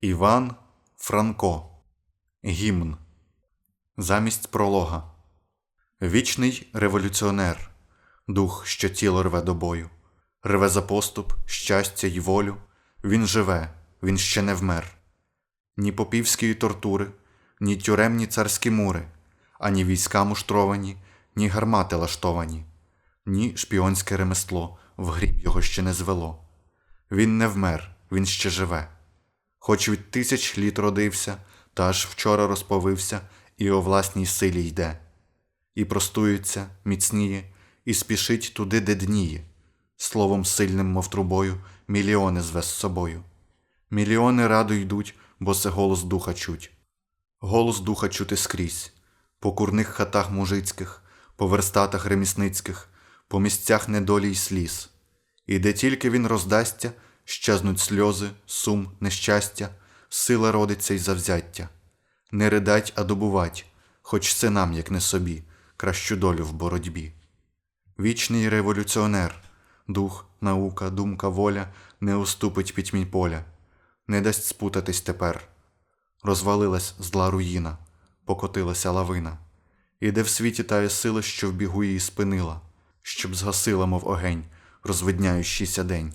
Іван Франко Гімн Замість пролога Вічний революціонер, дух, що тіло рве до бою, рве за поступ, щастя й волю. Він живе, він ще не вмер. Ні попівської тортури, ні тюремні царські мури, ані війська муштровані, ні гармати лаштовані, ні шпіонське ремесло в гріб його ще не звело. Він не вмер, він ще живе. Хоч від тисяч літ родився, та аж вчора розповився і о власній силі йде. І простується, міцніє, і спішить туди, де дніє. Словом сильним, мов трубою, мільйони зве з собою. Мільйони радо йдуть, бо це голос духа чуть. Голос духа чути скрізь, по курних хатах мужицьких, по верстатах ремісницьких, по місцях недолі й сліз. І де тільки він роздасться, щезнуть сльози, сум, нещастя, сила родиться й завзяття. Не ридать, а добувать, хоч синам, як не собі, кращу долю в боротьбі. Вічний революціонер, дух, наука, думка, воля не уступить пітьмі поля, не дасть спутатись тепер. Розвалилась зла руїна, покотилася лавина, і де в світі тає сила, що в бігу її спинила, щоб згасила, мов огень, розвидняючийся день.